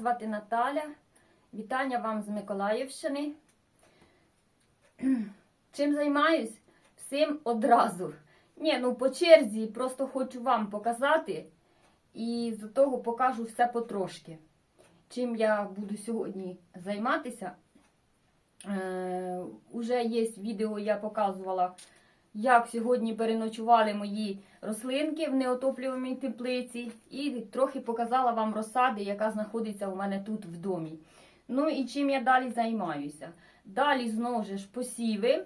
звати Наталя. Вітання вам з Миколаївщини. Чим займаюсь? Всім одразу. Ні, ну по черзі, просто хочу вам показати. І з того покажу все потрошки. Чим я буду сьогодні займатися. Е, уже є відео, я показувала, як сьогодні переночували мої рослинки в неотоплюваній теплиці. І трохи показала вам розсади, яка знаходиться у мене тут в домі. Ну і чим я далі займаюся? Далі знову ж посіви.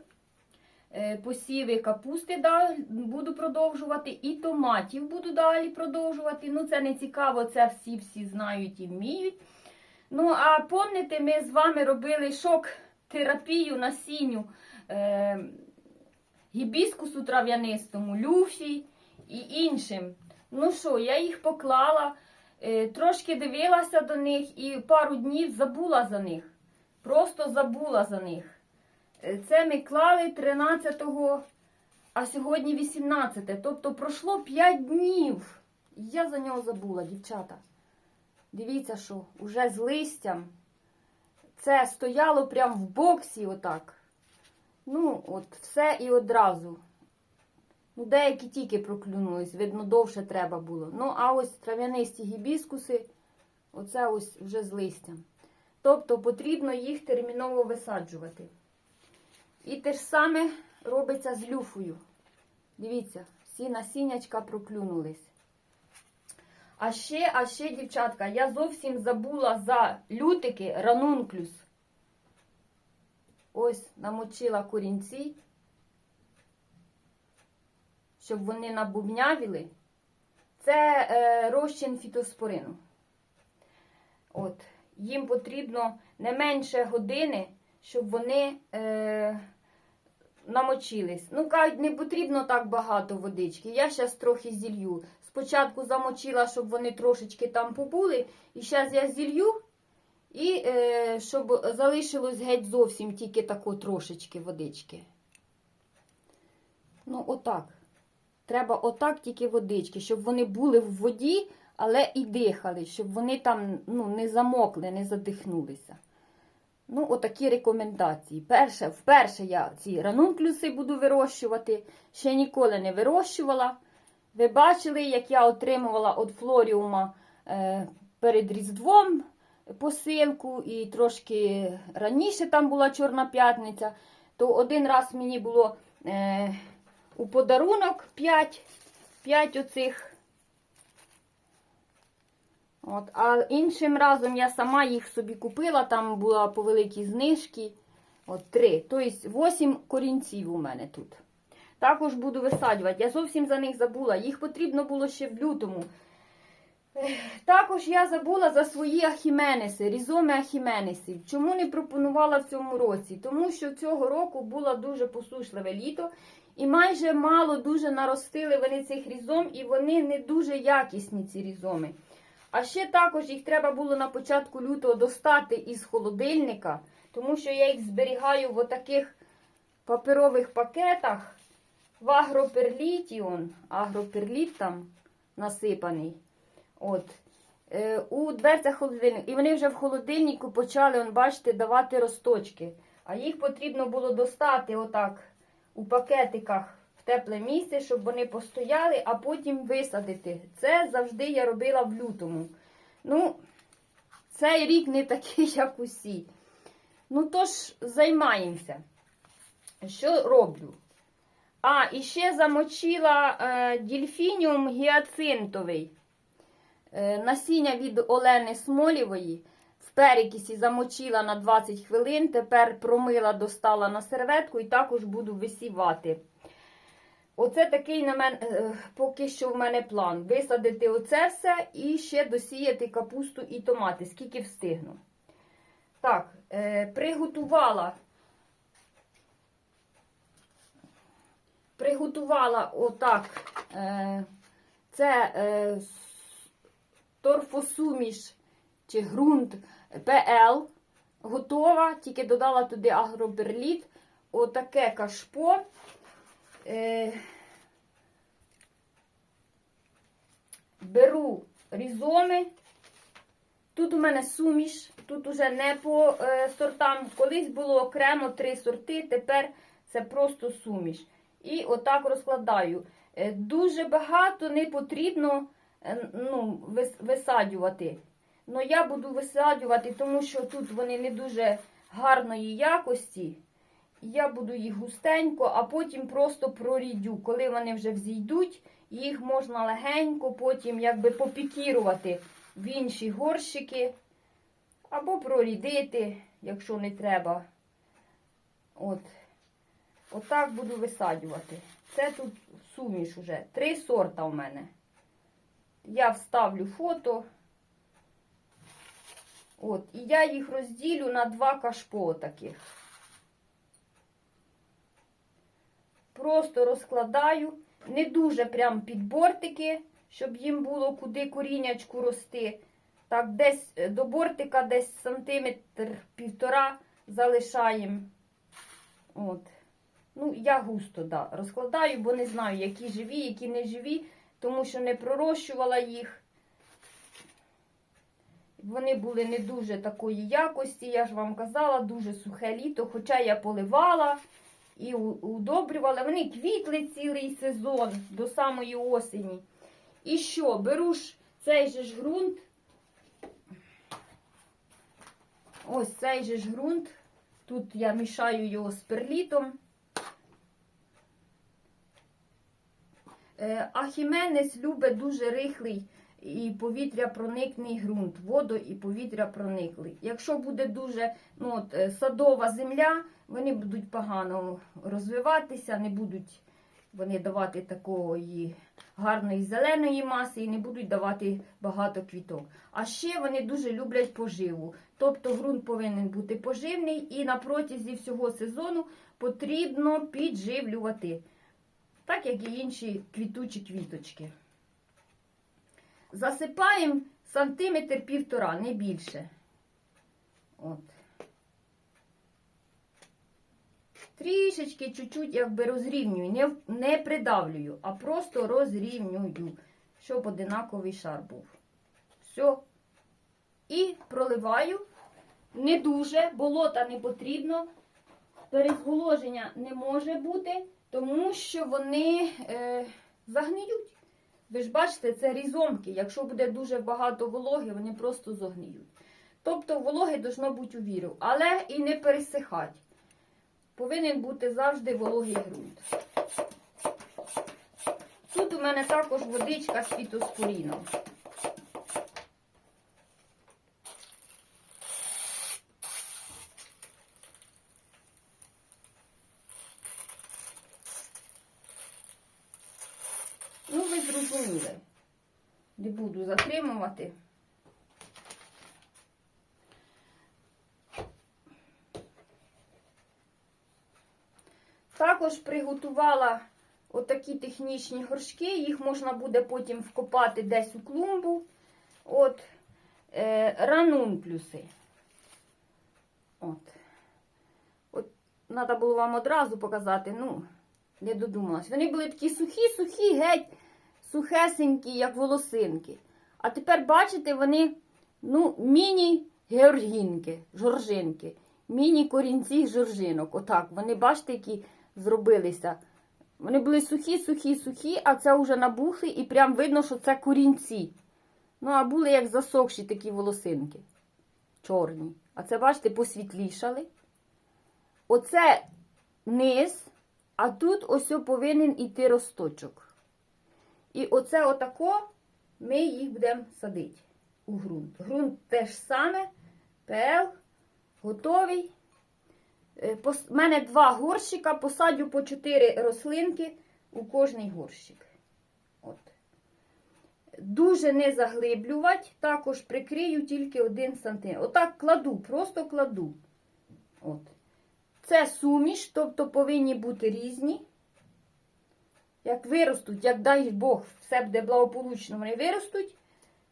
Е, Посіви капусти буду продовжувати, і томатів буду далі продовжувати. Ну, це не цікаво, це всі-всі знають і вміють. Ну, а помните, ми з вами робили шок-терапію насінню е, гібіскусу трав'янистому, люфі і іншим. Ну що, я їх поклала, е, трошки дивилася до них і пару днів забула за них. Просто забула за них. Е, Це ми клали 13-го, а сьогодні 18. Тобто пройшло 5 днів. Я за нього забула, дівчата. Дивіться, що уже з листям. Це стояло прямо в боксі, отак. Ну, от, все і одразу. Ну, деякі тільки проклюнулись, видно, довше треба було. Ну, а ось трав'янисті гібіскуси, оце ось вже з листям. Тобто потрібно їх терміново висаджувати. І те ж саме робиться з люфою. Дивіться, всі насіннячка проклюнулись. А ще, а ще, дівчатка, я зовсім забула за лютики ранунклюс. Ось намочила корінці, щоб вони набубнявіли. Це е, розчин фітоспорину. От, їм потрібно не менше години, щоб вони е, намочились. Ну, кажуть, не потрібно так багато водички. Я зараз трохи зілью. Спочатку замочила, щоб вони трошечки там побули. І зараз я зілью, і е, щоб залишилось геть зовсім тільки тако трошечки водички. Ну, отак. Треба отак тільки водички, щоб вони були в воді, але і дихали, щоб вони там ну, не замокли, не задихнулися. Ну, отакі рекомендації. Перше, вперше я ці ранунклюси буду вирощувати. Ще ніколи не вирощувала. Ви бачили, як я отримувала від флоріума е, перед Різдвом посилку, і трошки раніше там була Чорна п'ятниця. То один раз мені було е, у подарунок 5, 5 оцих. От, а іншим разом я сама їх собі купила, там була по великій знижці. От три. Тобто 8 корінців у мене тут. Також буду висаджувати. Я зовсім за них забула. Їх потрібно було ще в лютому. Також я забула за свої ахіменеси, різоми ахіменесів. Чому не пропонувала в цьому році? Тому що цього року було дуже посушливе літо. І майже мало дуже наростили вони цих різом, і вони не дуже якісні, ці різоми. А ще також їх треба було на початку лютого достати із холодильника, тому що я їх зберігаю в отаких паперових пакетах в агроперліті. Агроперліт там насипаний. От. Е, у дверцях холодильника. І вони вже в холодильнику почали, он, бачите, давати росточки. А їх потрібно було достати отак у пакетиках в тепле місце, щоб вони постояли, а потім висадити. Це завжди я робила в лютому. Ну, цей рік не такий, як усі. Ну, тож, займаємося. Що роблю? А, і ще замочила е, дільфініум гіацинтовий. Е, насіння від Олени Смолівої. В перекисі замочила на 20 хвилин. Тепер промила, достала на серветку і також буду висівати. Оце такий на мен, е, поки що в мене план. Висадити оце все і ще досіяти капусту і томати, скільки встигну. Так, е, приготувала. Приготувала отак. Це торфосуміш чи ґрунт ПЛ. Готова, тільки додала туди агроберліт. Отаке кашпо. Е, беру різоми Тут у мене суміш, тут уже не по е, сортам. Колись було окремо три сорти, тепер це просто суміш. І отак розкладаю. Е, дуже багато не потрібно ну, вис- висаджувати. Ну я буду висаджувати, тому що тут вони не дуже гарної якості. Я буду їх густенько, а потім просто прорідю. Коли вони вже взійдуть, їх можна легенько потім якби попікірувати в інші горщики. Або прорідити, якщо не треба. От. Отак буду висаджувати. Це тут суміш уже. Три сорта в мене. Я вставлю фото. От, і я їх розділю на два кашпо таких. Просто розкладаю, не дуже прям під бортики, щоб їм було куди корінячку рости. Так, десь е, до бортика десь сантиметр півтора залишаємо. От. Ну, я густо да, розкладаю, бо не знаю, які живі, які не живі, тому що не пророщувала їх. Вони були не дуже такої якості, я ж вам казала, дуже сухе літо, хоча я поливала і удобрювала. Вони квітли цілий сезон до самої осені. І що? Беру ж цей же ж ґрунт. Ось цей же ж ґрунт. Тут я мішаю його з перлітом. Ахіменес любить дуже рихлий і повітря проникний ґрунт, водо і повітря прониклий. Якщо буде дуже ну, от, е, садова земля, вони будуть погано розвиватися, не будуть вони давати такої гарної зеленої маси і не будуть давати багато квіток. А ще вони дуже люблять поживу. Тобто ґрунт повинен бути поживний і на протязі всього сезону потрібно підживлювати. Так як і інші квітучі квіточки. Засипаємо сантиметр півтора, не більше. От. Трішечки, чуть-чуть якби розрівнюю, не, не придавлюю, а просто розрівнюю, щоб одинаковий шар був. Все. І проливаю. Не дуже, болота не потрібно. Перезголоження не може бути, тому що вони е, загниють. Ви ж бачите, це різомки. Якщо буде дуже багато вологи, вони просто зогниють. Тобто вологи должно бути у віру, але і не пересихати. Повинен бути завжди вологий ґрунт. Тут у мене також водичка з фітоспоріном. Ну, ви зрозуміли. Не буду затримувати. Також приготувала отакі технічні горшки. Їх можна буде потім вкопати десь у клумбу. От е, ранунклюси. От. От, треба було вам одразу показати, ну, не додумалась. Вони були такі сухі-сухі, геть, сухесенькі, як волосинки. А тепер, бачите, вони ну, міні-георгінки, жоржинки, міні-корінці жоржинок. Отак. Вони, бачите, які зробилися. Вони були сухі, сухі, сухі, а це вже набухли і прям видно, що це корінці. Ну, а були як засохші такі волосинки. Чорні. А це, бачите, посвітлішали. Оце низ, а тут ось повинен іти росточок. І оце отако ми їх будемо садити у ґрунт. Ґрунт теж саме, ПЛ, готовий. У мене два горщика, посадю по 4 рослинки у кожний горщик. От. Дуже не заглиблювати, також прикрию тільки 1 см. Отак кладу, просто кладу. От. Це суміш, тобто повинні бути різні. Як виростуть, як дай Бог, все буде благополучно, вони виростуть,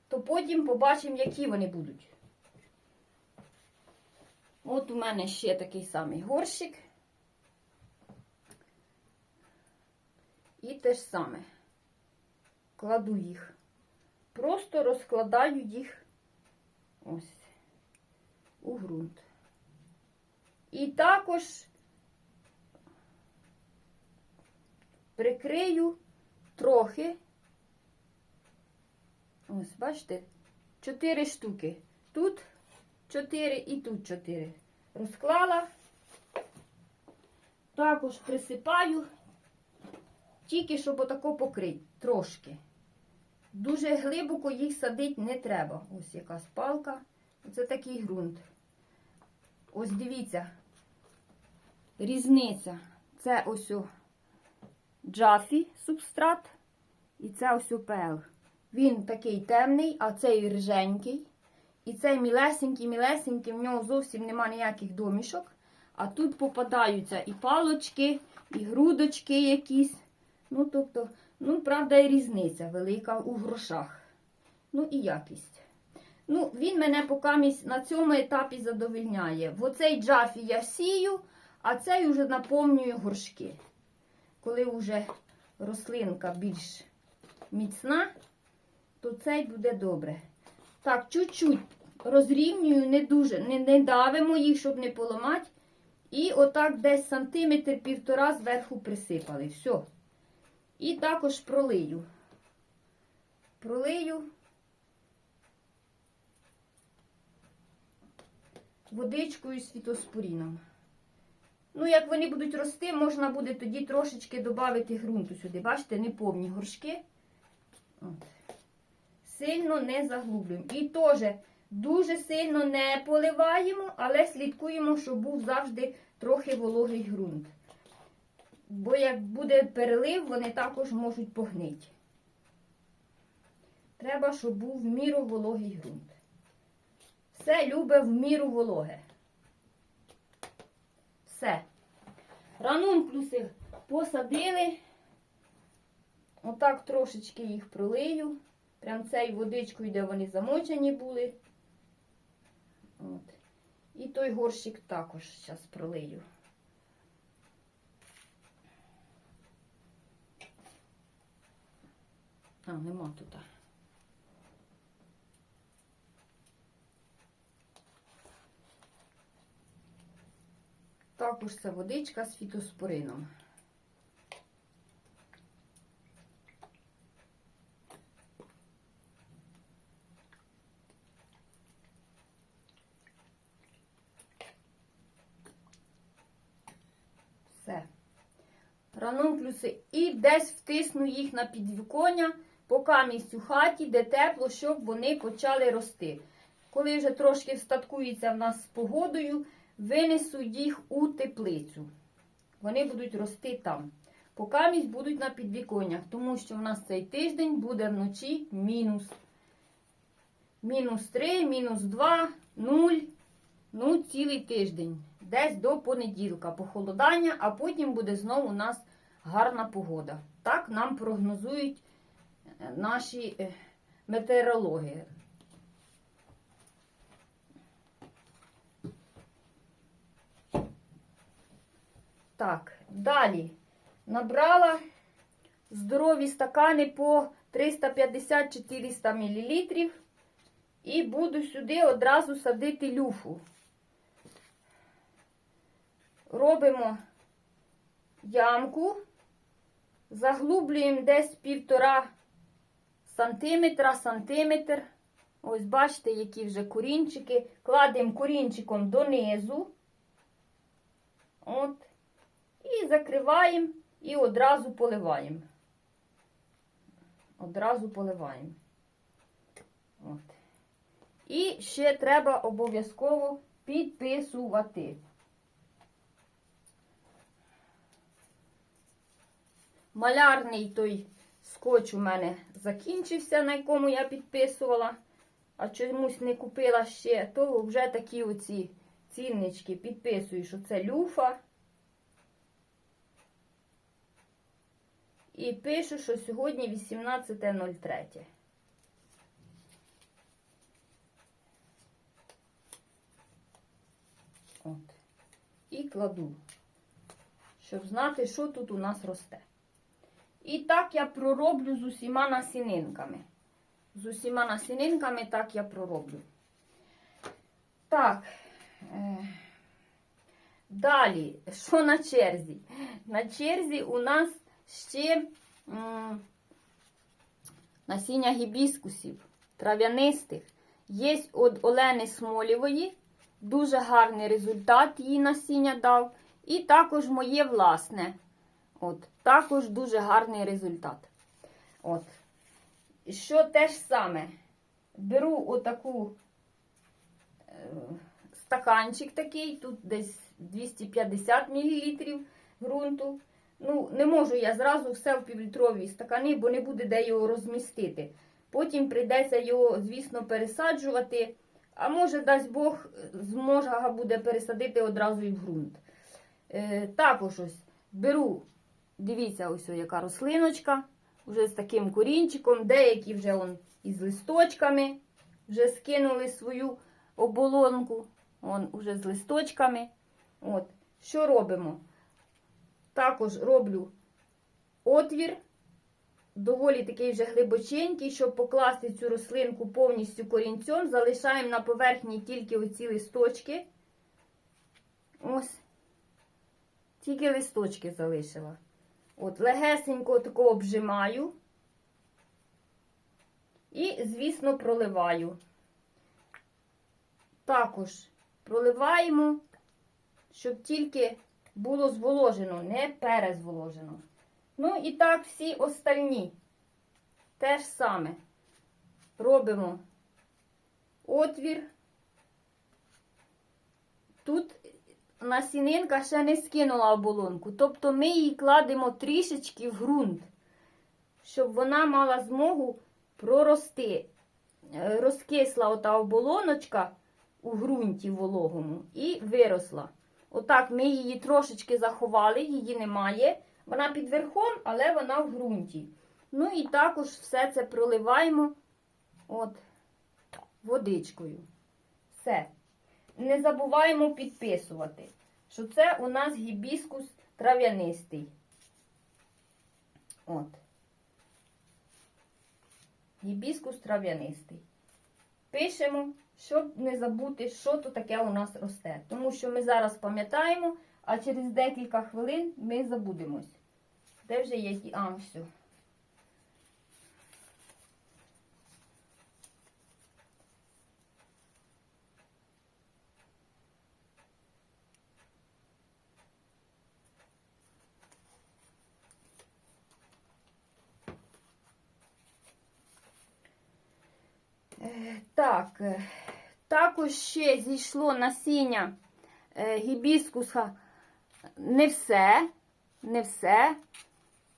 то потім побачимо, які вони будуть. От у мене ще такий самий горщик. І те ж саме. Кладу їх. Просто розкладаю їх Ось. У ґрунт. І також прикрию трохи. Ось, бачите, чотири штуки. Тут чотири і тут чотири. Розклала. Також присипаю, тільки щоб отако покрити трошки. Дуже глибоко їх садити не треба. Ось якась палка. Оце такий ґрунт. Ось дивіться. Різниця. Це ось о джафі субстрат. І це ось ОПЛ. Він такий темний, а цей рженький. І цей мілесенький, мілесенький, в нього зовсім нема ніяких домішок. А тут попадаються і палочки, і грудочки якісь. Ну, тобто, ну, правда, і різниця велика у грошах. Ну і якість. Ну, він мене поки на цьому етапі задовільняє. В оцей джафі я сію, а цей уже наповнюю горшки. Коли вже рослинка більш міцна, то цей буде добре. Так, чуть-чуть розрівнюю, не дуже, не, не давимо їх, щоб не поламати. І отак десь сантиметр півтора зверху присипали. Все. І також пролию. Пролию водичкою з фітоспоріном. Ну, як вони будуть рости, можна буде тоді трошечки додати ґрунту сюди. Бачите, не повні горшки. От. Сильно не заглублюємо. І теж дуже сильно не поливаємо, але слідкуємо, щоб був завжди трохи вологий ґрунт. Бо як буде перелив, вони також можуть погнити. Треба, щоб був в міру вологий ґрунт. Все любе в міру вологе. Все. Ранунклюси посадили. Отак трошечки їх пролию. Прям цією водичкою, де вони замочені були. От. І той горщик також зараз пролию. А, нема тут. Також це водичка з фітоспорином. Все. Ранунклюси і десь втисну їх на підвіконня, поки місць у хаті, де тепло, щоб вони почали рости. Коли вже трошки встаткується в нас з погодою, винесу їх у теплицю. Вони будуть рости там. Поки місць будуть на підвіконнях, тому що в нас цей тиждень буде вночі мінус. Мінус 3, мінус 2, 0. Ну, цілий тиждень. Десь до понеділка похолодання, а потім буде знову у нас гарна погода. Так нам прогнозують е, наші е, метеорологи. Так, далі набрала здорові стакани по 350-400 мл. І буду сюди одразу садити люфу. Робимо ямку, заглублюємо десь півтора сантиметра, сантиметр. Ось бачите, які вже корінчики. Кладемо корінчиком донизу. От. І закриваємо і одразу поливаємо. Одразу поливаємо. От. І ще треба обов'язково підписувати. Малярний той скотч у мене закінчився, на якому я підписувала, а чомусь не купила ще, то вже такі оці ціннички підписую, що це люфа. І пишу, що сьогодні 18.03. От. І кладу, щоб знати, що тут у нас росте. І так я пророблю з усіма насінинками. З усіма насінинками так я пророблю. Так. е, Далі, що на черзі? На черзі у нас ще м, насіння гібіскусів, трав'янистих. Є від Олени Смолєвої. Дуже гарний результат її насіння дав. І також моє власне. От, також дуже гарний результат. От. Що те ж саме? Беру отаку е, стаканчик такий, тут десь 250 мл ґрунту. Ну, не можу я зразу все в півлітрові стакани, бо не буде де його розмістити. Потім прийдеться його, звісно, пересаджувати. А може, дасть Бог, зможе буде пересадити одразу і в ґрунт. Е, також ось беру, дивіться, ось о, яка рослиночка, вже з таким корінчиком, деякі вже он із листочками, вже скинули свою оболонку, он уже з листочками. От. Що робимо? Також роблю отвір, доволі такий вже глибоченький, щоб покласти цю рослинку повністю корінцем. Залишаємо на поверхні тільки оці листочки. Ось. Тільки листочки залишила. От, легесенько тако обжимаю. І, звісно, проливаю. Також проливаємо, щоб тільки було зволожено, не перезволожено. Ну і так всі остальні. Те ж саме. Робимо отвір. Тут насінинка ще не скинула оболонку. Тобто ми її кладемо трішечки в ґрунт, щоб вона мала змогу прорости. Е, Розкисла ота оболоночка у ґрунті вологому і виросла. Отак ми її трошечки заховали, її немає. Вона під верхом, але вона в ґрунті. Ну і також все це проливаємо от, водичкою. Все. Не забуваємо підписувати, що це у нас гібіскус трав'янистий. От. Гібіскус трав'янистий. Пишемо, щоб не забути, що то таке у нас росте. Тому що ми зараз пам'ятаємо, а через декілька хвилин ми забудемось. Де вже є і А, все. Е, Так, е, також ще зійшло насіння е, гібіскуса. Не все, не все.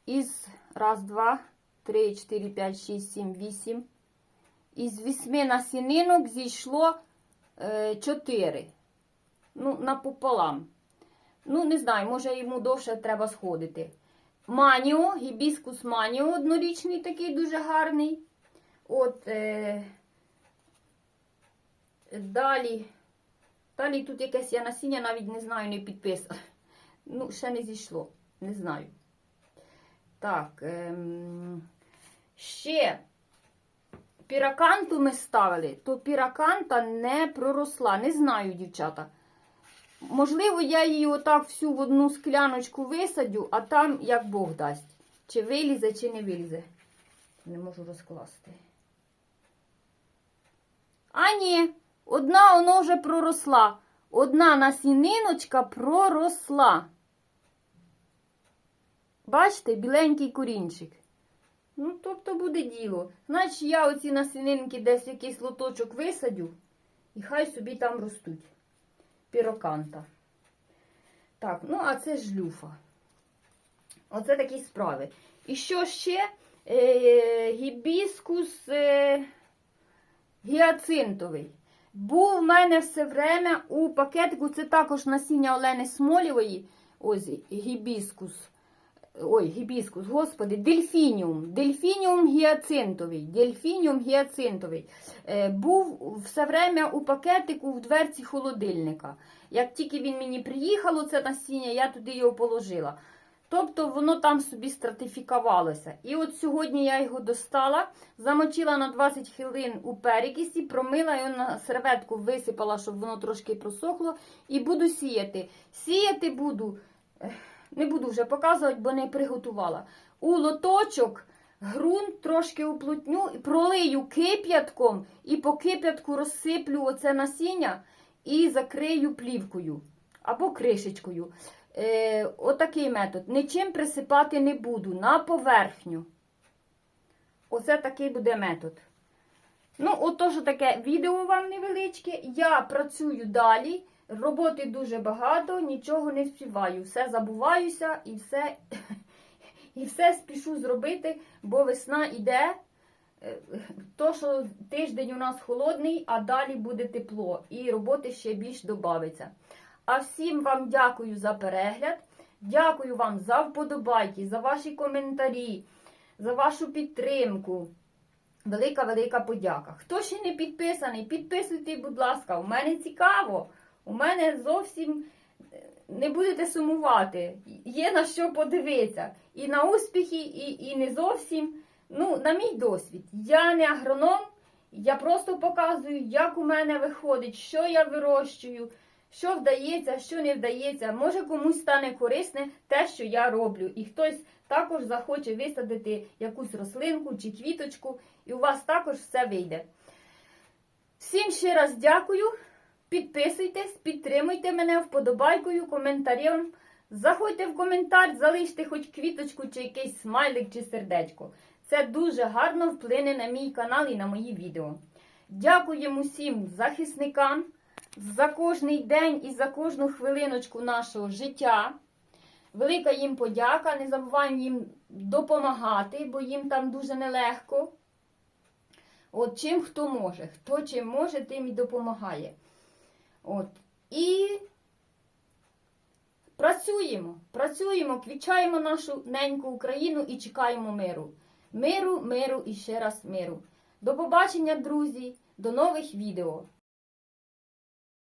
Із раз, два, три, чотири, п'ять, шість, сім, вісім. Із вісьми насінинок зійшло е, чотири. Ну, напополам. Ну, не знаю, може йому довше треба сходити. Маніо, гібіскус маніо однорічний, такий дуже гарний. От, е, далі. Далі тут якесь я насіння навіть не знаю, не підписала. Ну, ще не зійшло. Не знаю. Так. Ем, ще піраканту ми ставили, то піраканта не проросла. Не знаю, дівчата. Можливо, я її отак всю в одну скляночку висадю, а там як Бог дасть. Чи вилізе, чи не вилізе. Не можу розкласти. А ні, одна воно вже проросла. Одна насіниночка проросла. Бачите, біленький корінчик. Ну, тобто буде діло. Значить, я оці насінинки десь якийсь лоточок висадю, і хай собі там ростуть. Піроканта. Так, ну, а це жлюфа. Оце такі справи. І що ще? Е, гібіскус е, гіацинтовий. Був в мене все время у пакетику, це також насіння Олени Смолєвої. Ось гібіскус. Ой, гібіскус, господи, дельфініум. Дельфініум гіацинтовий. Дельфініум гіацинтовий. Е, був все время у пакетику в дверці холодильника. Як тільки він мені приїхало, це насіння, я туди його положила. Тобто воно там собі стратифікувалося. І от сьогодні я його достала, замочила на 20 хвилин у перекисі, промила його на серветку, висипала, щоб воно трошки просохло, і буду сіяти. Сіяти буду, не буду вже показувати, бо не приготувала. У лоточок ґрунт трошки уплотню, пролию кип'ятком і по кип'ятку розсиплю оце насіння і закрию плівкою або кришечкою. Е, отакий метод. Нічим присипати не буду на поверхню. Оце такий буде метод. Ну, отож таке відео вам невеличке. Я працюю далі. Роботи дуже багато, нічого не вспіваю. Все забуваюся і все, і все спішу зробити, бо весна йде. Е, То, що тиждень у нас холодний, а далі буде тепло, і роботи ще більш додається. А всім вам дякую за перегляд. Дякую вам за вподобайки, за ваші коментарі, за вашу підтримку. Велика, велика подяка. Хто ще не підписаний, підписуйте, будь ласка, у мене цікаво. У мене зовсім е, не будете сумувати. Є на що подивитися. І на успіхи, і, і не зовсім. Ну, на мій досвід. Я не агроном, я просто показую, як у мене виходить, що я вирощую, що вдається, що не вдається. Може комусь стане корисне те, що я роблю. І хтось також захоче висадити якусь рослинку чи квіточку, і у вас також все вийде. Всім ще раз дякую. Підписуйтесь, підтримуйте мене вподобайкою, коментарем. Заходьте в коментар, залиште хоч квіточку, чи якийсь смайлик, чи сердечко. Це дуже гарно вплине на мій канал і на мої відео. Дякуємо всім захисникам за кожний день і за кожну хвилиночку нашого життя. Велика їм подяка. Не забуваємо їм допомагати, бо їм там дуже нелегко. От чим хто може. Хто чим може, тим і допомагає. От. І працюємо, працюємо, квічаємо нашу неньку Україну і чекаємо миру. Миру, миру і ще раз миру. До побачення, друзі, до нових відео.